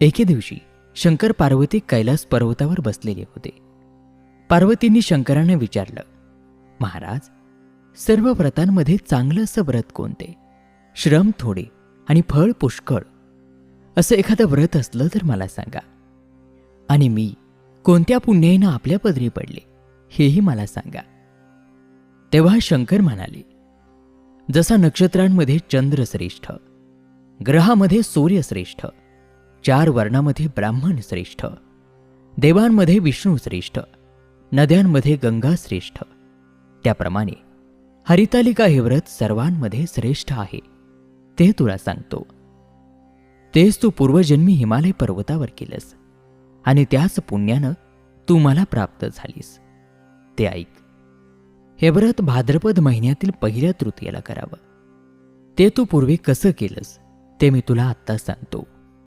एके दिवशी शंकर पार्वती कैलास पर्वतावर बसलेले होते. पार्वतींनी शंकराने विचारलं महाराज सर्व व्रतांमध्ये चांगलं असं व्रत कोणते? श्रम थोडे आणि फळ पुष्कळ. असं एखादं व्रत असलं तर मला सांगा. आणि मी कोणत्या पुण्याईनं आपल्या पदरी पडले हेही मला सांगा. तेव्हा शंकर म्हणाले जसा नक्षत्रांमध्ये चंद्र श्रेष्ठ ग्रहामध्ये सूर्य श्रेष्ठ चार वर्णामध्ये ब्राह्मण श्रेष्ठ देवांमध्ये विष्णू श्रेष्ठ नद्यांमध्ये गंगा श्रेष्ठ. त्याप्रमाणे हरितालिका हे व्रत सर्वांमध्ये श्रेष्ठ आहे. ते तुला सांगतो. तेच तू पूर्वजन्मी हिमालय पर्वतावर केलंस आणि त्याच पुण्यानं तू मला प्राप्त झालीस. ते ऐक. हे व्रत भाद्रपद महिन्यातील पहिल्या तृतीयाला करावं. ते तू पूर्वी कसं केलंस ते मी तुला आत्ता सांगतो.